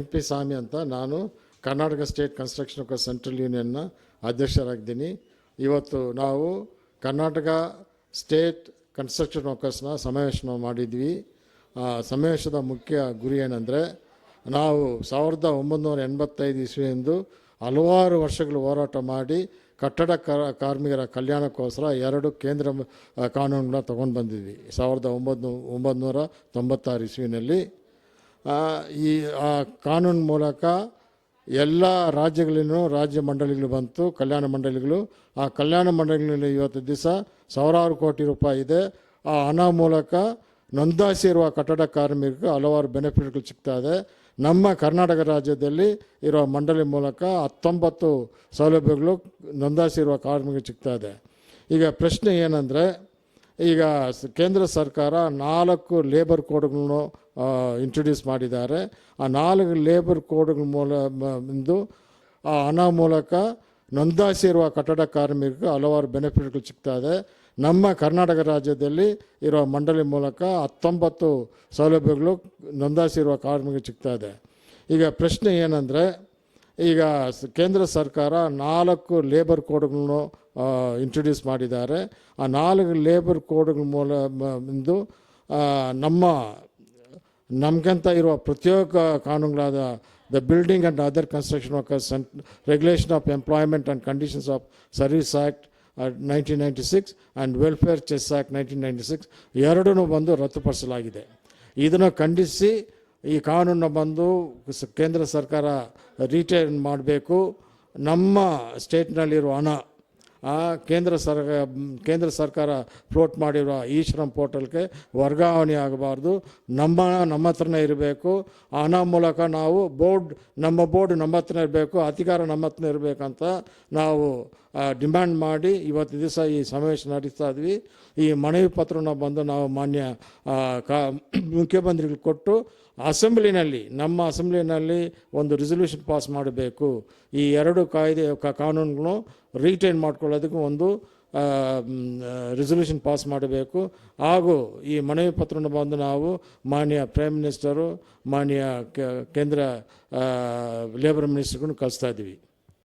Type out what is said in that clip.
N P Swamy ಅಂತ ನಾನು Karnataka state construction workers central ಯೂನಿಯನ್ನ ಅಧ್ಯಕ್ಷರಾಗಿದ್ದೀನಿ. ಇವತ್ತು ನಾವು ಕರ್ನಾಟಕ ಸ್ಟೇಟ್ ಕನ್ಸ್ಟ್ರಕ್ಷನ್ ವರ್ಕರ್ಸ್ನ ಸಮಾವೇಶನ ಮಾಡಿದ್ವಿ. ಆ ಸಮಾವೇಶದ ಮುಖ್ಯ ಗುರಿ ಏನಂದರೆ ನಾವು ಸಾವಿರದ ಒಂಬೈನೂರ ಎಂಬತ್ತೈದು ಇಸ್ವಿಯಿಂದ ಹಲವಾರು ವರ್ಷಗಳು ಹೋರಾಟ ಮಾಡಿ ಕಟ್ಟಡ ಕಾರ್ಮಿಕರ ಕಲ್ಯಾಣಕ್ಕೋಸ್ಕರ ಎರಡು ಕೇಂದ್ರ ಕಾನೂನುಗಳನ್ನ ತೊಗೊಂಡು ಬಂದಿದ್ವಿ ಸಾವಿರದ ಒಂಬತ್ತು ಒಂಬೈನೂರ ತೊಂಬತ್ತಾರು ಇಸ್ವಿನಲ್ಲಿ. ಈ, ಆ ಕಾನೂನು ಮೂಲಕ ಎಲ್ಲ ರಾಜ್ಯಗಳಲ್ಲೂ ರಾಜ್ಯ ಮಂಡಳಿಗಳು ಬಂತು, ಕಲ್ಯಾಣ ಮಂಡಳಿಗಳು. ಆ ಕಲ್ಯಾಣ ಮಂಡಳಿಗಳಲ್ಲಿ ಇವತ್ತು ದಿವಸ ಸಾವಿರಾರು ಕೋಟಿ ರೂಪಾಯಿ ಇದೆ. ಆ ಹಣ ಮೂಲಕ ನೋಂದಾಯಿಸಿರುವ ಕಟ್ಟಡ ಕಾರ್ಮಿಕರಿಗೆ ಹಲವಾರು ಬೆನಿಫಿಟ್ಗಳು ಸಿಗ್ತಾ ಇದೆ. ನಮ್ಮ ಕರ್ನಾಟಕ ರಾಜ್ಯದಲ್ಲಿ ಇರುವ ಮಂಡಳಿ ಮೂಲಕ ಹತ್ತೊಂಬತ್ತು ಸೌಲಭ್ಯಗಳು ನೋಂದಾಯಿಸಿರುವ ಕಾರ್ಮಿಕರಿಗೆ ಸಿಗ್ತಾ ಇದೆ. ಈಗ ಪ್ರಶ್ನೆ ಏನಂದರೆ, ಈಗ ಕೇಂದ್ರ ಸರ್ಕಾರ ನಾಲ್ಕು ಲೇಬರ್ ಕೋಡ್ಗಳನ್ನು ಇಂಟ್ರೊಡ್ಯೂಸ್ ಮಾಡಿದ್ದಾರೆ. ಆ ನಾಲ್ಕು ಲೇಬರ್ ಕೋಡ್ಗಳ ಮೂಲ ಇಂದು, ಆ ಹಣ ಮೂಲಕ ನೋಂದಾಯಿಸಿರುವ ಕಟ್ಟಡ ಕಾರ್ಮಿಕರಿಗೆ ಹಲವಾರು ಬೆನಿಫಿಟ್ಗಳು ಸಿಗ್ತಾ ಇದೆ. ನಮ್ಮ ಕರ್ನಾಟಕ ರಾಜ್ಯದಲ್ಲಿ ಇರುವ ಮಂಡಳಿ ಮೂಲಕ ಹತ್ತೊಂಬತ್ತು ಸೌಲಭ್ಯಗಳು ನೋಂದಾಯಿಸಿರುವ ಕಾರ್ಮಿಕರಿಗೆ ಸಿಗ್ತಾ ಇದೆ. ಈಗ ಪ್ರಶ್ನೆ ಏನಂದರೆ, ಈಗ ಕೇಂದ್ರ ಸರ್ಕಾರ ನಾಲ್ಕು ಲೇಬರ್ ಕೋಡ್ಗಳನ್ನು ಇಂಟ್ರೊಡ್ಯೂಸ್ ಮಾಡಿದ್ದಾರೆ. ಆ ನಾಲ್ಕು ಲೇಬರ್ ಕೋಡ್ಗಳ ಮೂಲ ಇಂದು ನಮ್ಮ ನಮಗಂತ ಇರುವ ಪ್ರತಿಯೊಬ್ಬ ಕಾನೂನುಗಳಾದ the building and other construction workers and regulation of employment and conditions of service act nineteen ninety six and welfare cess act nineteen ninety six ಎರಡೂ ಬಂದು ರದ್ದುಪಡಿಸಲಾಗಿದೆ. ಇದನ್ನು ಖಂಡಿಸಿ ಈ ಕಾನೂನನ್ನು ಬಂದು ಕೇಂದ್ರ ಸರ್ಕಾರ ರಿಟೈನ್ ಮಾಡಬೇಕು. ನಮ್ಮ ಸ್ಟೇಟ್ನಲ್ಲಿರುವ ಹಣ ಕೇಂದ್ರ ಸರ್ ಕೇಂದ್ರ ಸರ್ಕಾರ ಫ್ಲೋಟ್ ಮಾಡಿರೋ ಈ ಶ್ರಮ್ ಪೋರ್ಟಲ್ಗೆ ವರ್ಗಾವಣೆ ಆಗಬಾರ್ದು. ನಮ್ಮ ನಮ್ಮ ಹತ್ರನೇ ಇರಬೇಕು. ಹಣ ಮೂಲಕ ನಾವು ಬೋರ್ಡ್, ನಮ್ಮ ಬೋರ್ಡ್ ನಮ್ಮ ಹತ್ರನೇ ಇರಬೇಕು, ಅಧಿಕಾರ ನಮ್ಮ ಹತ್ರನೇ ಇರಬೇಕಂತ ನಾವು ಡಿಮ್ಯಾಂಡ್ ಮಾಡಿ ಇವತ್ತು ದಿವಸ ಈ ಸಮಾವೇಶ ನಡೆಸ್ತಾ ಇದ್ವಿ. ಈ ಮನವಿ ಪತ್ರನ ಬಂದು ನಾವು ಮಾನ್ಯ ಕಾ ಮುಖ್ಯಮಂತ್ರಿಗಳು ಕೊಟ್ಟು ಅಸೆಂಬ್ಲಿನಲ್ಲಿ, ನಮ್ಮ ಅಸೆಂಬ್ಲಿನಲ್ಲಿ ಒಂದು ರೆಸೊಲ್ಯೂಷನ್ ಪಾಸ್ ಮಾಡಬೇಕು. ಈ ಎರಡು ಕಾಯ್ದೆ ಕಾನೂನುಗಳು ರೀಟೈನ್ ಮಾಡ್ಕೊಳ್ಳೋದಕ್ಕೆ ಒಂದು ರೆಸೊಲ್ಯೂಷನ್ ಪಾಸ್ ಮಾಡಬೇಕು. ಹಾಗೂ ಈ ಮನವಿ ಪತ್ರವನ್ನು ಬಂದು ನಾವು ಮಾನ್ಯ ಪ್ರೈಮ್ ಮಿನಿಸ್ಟರು ಮಾನ್ಯ ಕೇಂದ್ರ ಲೇಬರ್ ಮಿನಿಸ್ಟರ್ಗೂ ಕಳಿಸ್ತಾ ಇದ್ದೀವಿ.